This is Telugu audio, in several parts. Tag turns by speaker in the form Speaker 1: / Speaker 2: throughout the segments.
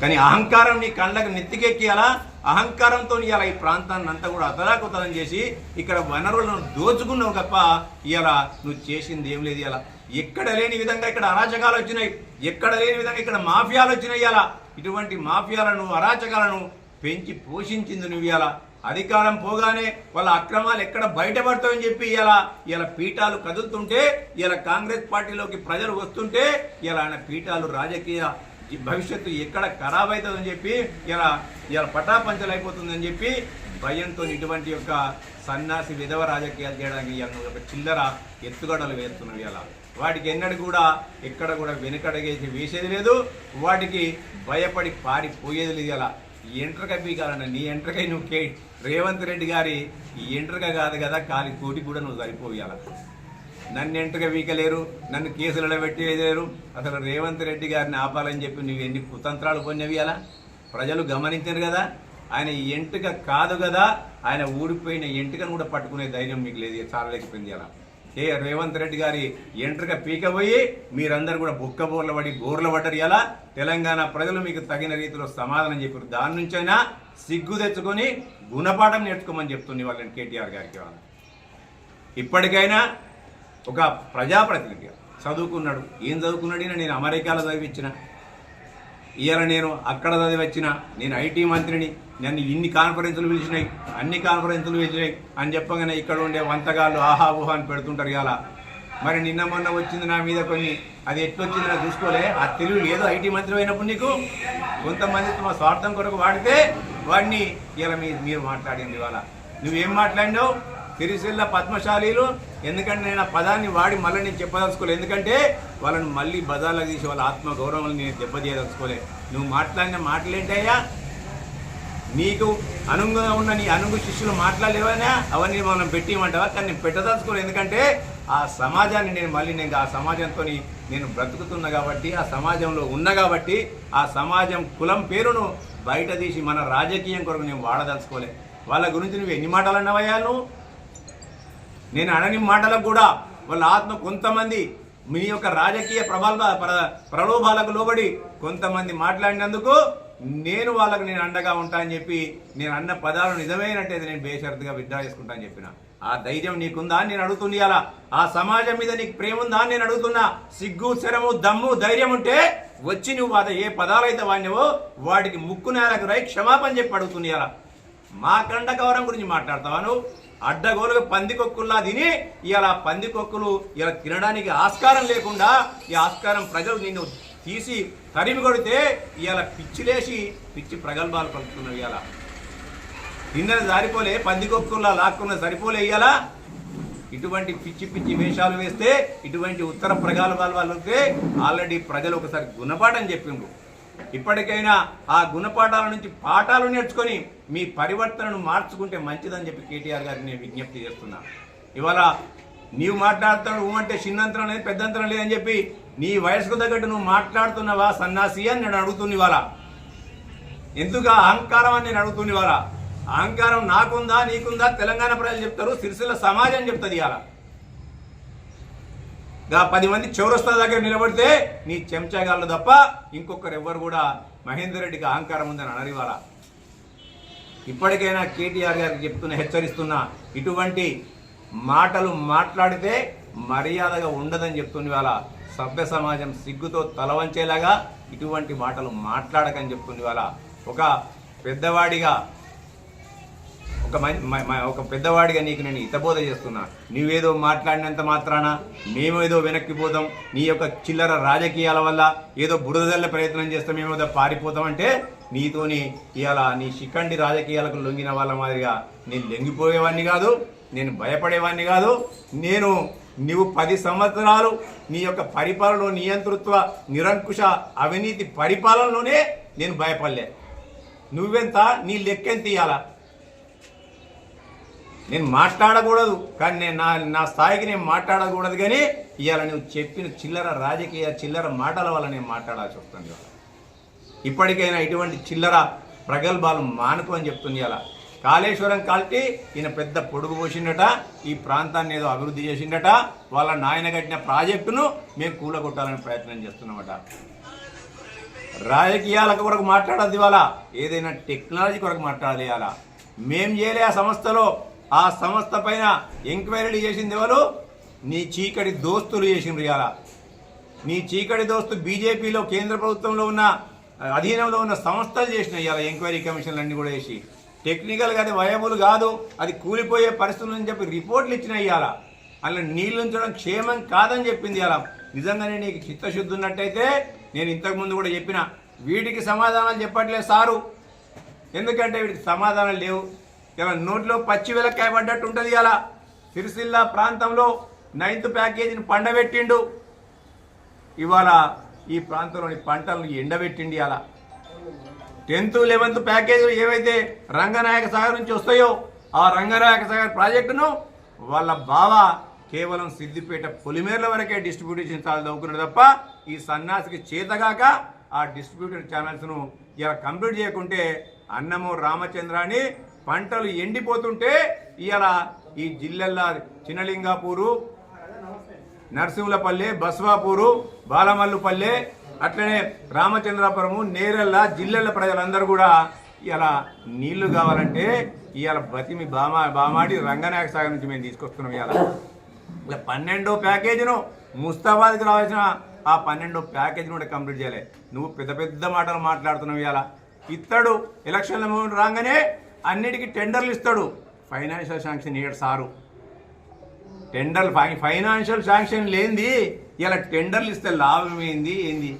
Speaker 1: కానీ అహంకారం నీ కళ్ళకు నెత్తికెక్కియాలా? అహంకారంతో ఇవాళ ఈ ప్రాంతాన్ని అంతా కూడా అతలాకుతలం చేసి ఇక్కడ వనరులను దోచుకున్నావు తప్ప ఇవాళ నువ్వు చేసింది ఏం లేదు ఇలా ఎక్కడ లేని విధంగా ఇక్కడ అరాచకాలు వచ్చినాయి. ఎక్కడ లేని విధంగా ఇక్కడ మాఫియాలు వచ్చినాయి ఇలా ఇటువంటి మాఫియాలను అరాచకాలను పెంచి పోషించింది నువ్వు ఇలా అధికారం పోగానే వాళ్ళ అక్రమాలు ఎక్కడ బయటపడతాయని చెప్పి ఇలా ఇలా పీఠాలు కదులుతుంటే ఇలా కాంగ్రెస్ పార్టీలోకి ప్రజలు వస్తుంటే ఇలా ఆయన పీఠాలు రాజకీయ భవిష్యత్తు ఎక్కడ ఖరాబ్ అవుతుందని చెప్పి ఇలా ఇలా పటాపంచలైపోతుందని చెప్పి భయంతో ఇటువంటి యొక్క సన్యాసి విధవ రాజకీయాలు చేయడానికి ఇవాళ ఒక చిల్లర ఎత్తుగడలు వేస్తున్నావు ఇలా వాటికి ఎన్నడూ కూడా ఎక్కడ కూడా వెనుకడగేసి వేసేది లేదు. వాటికి భయపడి పారిపోయేది లేదు ఇలా ఎంట్రక పీకాలన్న నీ ఎంట్రకై నువ్వు కే రేవంత్ రెడ్డి గారి ఈ ఎంట్రక కాదు కదా కాలి కోటి కూడా నువ్వు సరిపోయాల. నన్ను ఎంట్రక వీకలేరు నన్ను కేసులలో పెట్టేయలేరు అసలు రేవంత్ రెడ్డి గారిని ఆపాలని చెప్పి నువ్వు ఎన్ని కుతంత్రాలు పొందినవి అలా? ప్రజలు గమనించారు కదా ఆయన ఈ ఎంటుక కాదు కదా ఆయన ఊడిపోయిన ఎంటుకను కూడా పట్టుకునే ధైర్యం మీకు లేదు చాలలేకపోయింది అలా. కే రేవంత్ రెడ్డి గారి ఎంట్రక పీకపోయి మీరందరూ కూడా బుక్క బోర్ల పడి బోర్ల పడ్డరు. ఎలా? తెలంగాణ ప్రజలు మీకు తగిన రీతిలో సమాధానం చెప్పారు. దాని నుంచైనా సిగ్గు తెచ్చుకొని గుణపాఠం నేర్చుకోమని చెప్తుంది వాళ్ళని కేటీఆర్ గారికి వాళ్ళు ఇప్పటికైనా ఒక ప్రజాప్రతినిధి చదువుకున్నాడు. ఏం చదువుకున్నాడు నేను అమెరికాలో చదివించిన. ఇవాళ నేను అక్కడ చదివచ్చిన నేను ఐటీ మంత్రిని నన్ను ఇన్ని కాన్ఫరెన్సులు పిలిచినాయి అన్ని కాన్ఫరెన్సులు పిలిచినాయి అని చెప్పగానే ఇక్కడ ఉండే వంతగాళ్ళు ఆహా ఊహా అని పెడుతుంటారు ఇలా మరి నిన్న మొన్న వచ్చింది నా మీద కొన్ని అది ఎట్లొచ్చింది నాకు చూసుకోలే ఆ తెలుగు లేదు ఐటీ మంత్రి అయినప్పుడు నీకు. కొంతమంది తమ స్వార్థం కొరకు వాడితే వాడిని ఇలా మీరు మాట్లాడింది ఇవాళ. నువ్వేం మాట్లాడినావు? సిరిసిల్ల పద్మశాలీలు ఎందుకంటే నేను ఆ పదాన్ని వాడి మళ్ళీ నేను చెప్పదలుచుకోలేదు. ఎందుకంటే వాళ్ళని మళ్ళీ బజార్లకు తీసి వాళ్ళ ఆత్మ గౌరవం నేను దెబ్బతీయదలుచుకోలేదు. నువ్వు మాట్లాడిన మాటలేంటయ్యా? నీకు అనుగుణంగా ఉన్న నీ అనుగు శిష్యులు మాట్లాడలేవనా? అవన్నీ మనం పెట్టిమంటావా కానీ నేను పెట్టదలుచుకోలేదు. ఎందుకంటే ఆ సమాజాన్ని నేను మళ్ళీ నేను ఆ సమాజంతో నేను బ్రతుకుతున్నా కాబట్టి ఆ సమాజంలో ఉన్నా కాబట్టి ఆ సమాజం కులం పేరును బయట తీసి మన రాజకీయం కొరకు నేను వాడదలుచుకోలే వాళ్ళ గురించి నువ్వు ఎన్ని మాటలు అన్నవయ్యా నువ్వు? నేను అనని మాటలకు కూడా వాళ్ళ ఆత్మ కొంతమంది మీ యొక్క రాజకీయ ప్రభావ ప్ర- ప్రలోభాలకు లోబడి కొంతమంది మాట్లాడినందుకు నేను వాళ్ళకు నేను అండగా ఉంటా అని చెప్పి నేను అన్న పదాలు నిజమైనట్టయితే నేను బేషరతుగా విడ్డా చేసుకుంటా అని చెప్పిన. ఆ ధైర్యం నీకుందా అని నేను అడుగుతుంది అలా. ఆ సమాజం మీద నీకు ప్రేమ ఉందా అని నేను అడుగుతున్నా. సిగ్గు శరము దమ్ము ధైర్యం ఉంటే వచ్చి నువ్వు అదే ఏ పదాలైతే వాడినవో వాటికి ముక్కు నేలకు రై క్షమాపణ చెప్పి అడుగుతుంది అలా. మా కండకవరం గురించి మాట్లాడతావా నువ్వు? అడ్డగోలుగా పందికొక్కుల్లా తిని ఇలా పందికొక్కులు ఇలా తినడానికి ఆస్కారం లేకుండా ఈ ఆస్కారం ప్రజలు నిన్ను తీసి తరిమి కొడితే ఇవాళ పిచ్చిలేసి పిచ్చి ప్రగల్భాలు పలుకుతున్నావు ఇవాళ తిన్నది సరిపోలే పందికొక్కుల్లా లాక్కున్న సరిపోలే ఇవాళ ఇటువంటి పిచ్చి పిచ్చి వేషాలు వేస్తే ఇటువంటి ఉత్తర ప్రగల్భాలు వాళ్ళు వస్తే ఆల్రెడీ ప్రజలు ఒకసారి గుణపాఠం చెప్పిండ్రు. ఇప్పటికైనా ఆ గుణపాఠాల నుంచి పాఠాలు నేర్చుకొని మీ పరివర్తనను మార్చుకుంటే మంచిదని చెప్పి కేటీఆర్ గారిని నేను విజ్ఞప్తి చేస్తున్నా. ఇవాళ నీవు మాట్లాడుతున్నావు అంటే చిన్నంతరం లేదు పెద్దంతరం లేదని చెప్పి నీ వయసుకు తగ్గట్టు నువ్వు మాట్లాడుతున్నావా సన్నాసి అని నేను అడుగుతుంది ఇవాళ. ఎందుకు అహంకారం అని నేను అడుగుతుంది ఇవాళ? అహంకారం నాకుందా నీకుందా? తెలంగాణ ప్రజలు చెప్తారు సిరిసిల్ల సమాజం చెప్తుంది ఇవాళ. గా పది మంది చౌరస్తా దగ్గర నిలబడితే నీ చెంచగాళ్ళు తప్ప ఇంకొకరు ఎవ్వరు కూడా మహేందర్ రెడ్డికి అహంకారం ఉందని అనరు ఇవాళ ఇప్పటికైనా కేటీఆర్ గారికి చెప్తున్న హెచ్చరిస్తున్నా ఇటువంటి మాటలు మాట్లాడితే మర్యాదగా ఉండదని చెప్తుంది ఇవాళ సభ్య సమాజం సిగ్గుతో తలవంచేలాగా ఇటువంటి మాటలు మాట్లాడకని చెప్తుంది ఇవాళ. ఒక పెద్దవాడిగా ఒక ఒక పెద్దవాడిగా నీకు నేను హితబోధ చేస్తున్నా. నువ్వేదో మాట్లాడినంత మాత్రాన మేమేదో వెనక్కిపోతాం నీ యొక్క చిల్లర రాజకీయాల వల్ల ఏదో బురదల్ల ప్రయత్నం చేస్తాం మేమేదో పారిపోతాం అంటే నీతోని ఇవాళ నీ శిఖండి రాజకీయాలకు లొంగిన వాళ్ళ మాదిరిగా నేను లొంగిపోయేవాడిని కాదు నేను భయపడేవాడిని కాదు. నేను నువ్వు పది సంవత్సరాలు నీ యొక్క పరిపాలన నియంతృత్వ నిరంకుశ అవినీతి పరిపాలనలోనే నేను భయపడలే. నువ్వెంత నీ లెక్కెంత ఇయ్యాలా? నేను మాట్లాడకూడదు కానీ నేను నా నా స్థాయికి నేను మాట్లాడకూడదు కానీ ఇవాళ నువ్వు చెప్పిన చిల్లర రాజకీయ చిల్లర మాటల వల్ల నేను మాట్లాడాల్సి వస్తుంది ఇవాళ. ఇప్పటికైనా ఇటువంటి చిల్లర ప్రగల్భాలు మానుకో అని చెప్తుంది ఇవాళ. కాళేశ్వరం కాల్టి ఈయన పెద్ద పొడుగు పోసిండట ఈ ప్రాంతాన్ని ఏదో అభివృద్ధి చేసిండట వాళ్ళ నాయన కట్టిన ప్రాజెక్టును మేము కూలగొట్టాలని ప్రయత్నం చేస్తున్నామట. రాజకీయాల కొరకు మాట్లాడద్దు ఇవాళ. ఏదైనా టెక్నాలజీ కొరకు మాట్లాడాలి ఇవాళ. మేం చేయలే ఆ సంస్థలో. ఆ సంస్థ పైన ఎంక్వైరీలు చేసింది ఎవరు? నీ చీకటి దోస్తులు చేసిండ్రు ఇవాళ నీ చీకటి దోస్తు బీజేపీలో కేంద్ర ప్రభుత్వంలో ఉన్న అధీనంలో ఉన్న సంస్థలు చేసిన ఇవాళ ఎంక్వైరీ కమిషన్లు అన్ని కూడా వేసి టెక్నికల్గా అది వయబుల్ కాదు అది కూలిపోయే పరిస్థితులు చెప్పి రిపోర్ట్లు ఇచ్చిన ఇవాళ అలా నీళ్ళు ఉంచడం క్షేమం కాదని చెప్పింది ఇవాళ నిజంగానే నీకు చిత్తశుద్ధి ఉన్నట్టయితే నేను ఇంతకుముందు కూడా చెప్పిన వీటికి సమాధానాలు చెప్పట్లేదు సారు. ఎందుకంటే వీటికి సమాధానాలు లేవు. ఇలా నోట్లో పచ్చి వెలక్కాయ పడ్డట్టు ఉంటుంది ఇలా సిరిసిల్ల ప్రాంతంలో నైన్త్ ప్యాకేజీని పండబెట్టిండు. ఇవాళ ఈ ప్రాంతంలోని పంటలను ఎండబెట్టిండి అలా టెన్త్ లెవెన్త్ ప్యాకేజీలు ఏవైతే రంగనాయక సాగర్ నుంచి వస్తాయో ఆ రంగనాయక సాగర్ ప్రాజెక్టును వాళ్ళ బావ కేవలం సిద్దిపేట పొలిమేర్ల వరకే డిస్ట్రిబ్యూషన్ ఛానల్ చదువుకున్నాడు తప్ప ఈ సన్నాసికి చేతగాక ఆ డిస్ట్రిబ్యూటర్ ఛానల్స్ను ఇలా కంప్లీట్ చేయకుంటే అన్నము రామచంద్రాన్ని పంటలు ఎండిపోతుంటే ఇవాళ ఈ జిల్లెల్లా చిన్నలింగాపూరు నరసింహులపల్లె బస్వాపూరు బాలమల్లుపల్లె అట్లనే రామచంద్రాపురము నేరెళ్ళ జిల్లెళ్ళ ప్రజలందరూ కూడా ఇలా నీళ్ళు కావాలంటే ఇవాళ బతిమి బామా బామాడి రంగనాయక సాగర్ నుంచి మేము తీసుకొస్తున్నాం ఇవాళ ఇలా పన్నెండో ప్యాకేజీను ముస్తాబాద్కి రావాల్సిన ఆ పన్నెండో ప్యాకేజీని కూడా కంప్లీట్ చేయాలి. నువ్వు పెద్ద పెద్ద మాటలు మాట్లాడుతున్నావు ఇవాళ ఇత్తడు ఎలక్షన్ల మూమెంట్ రాగానే అన్నిటికీ టెండర్లు ఇస్తాడు. ఫైనాన్షియల్ శాంక్షన్ ఇయ్యడు సారు. టెండర్ ఫైనాన్షియల్ శాంక్షన్ లేనిది ఇలా టెండర్లు ఇస్తే లాభం ఏంది ఏంది?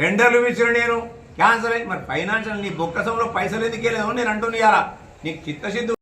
Speaker 1: టెండర్లు ఇచ్చిన నేను క్యాన్సల్ అయింది మరి ఫైనాన్షియల్ నీ బొక్కసంలో పైసలు ఎందుకు నేను అంటున్నా నీకు చిత్తశుద్ధి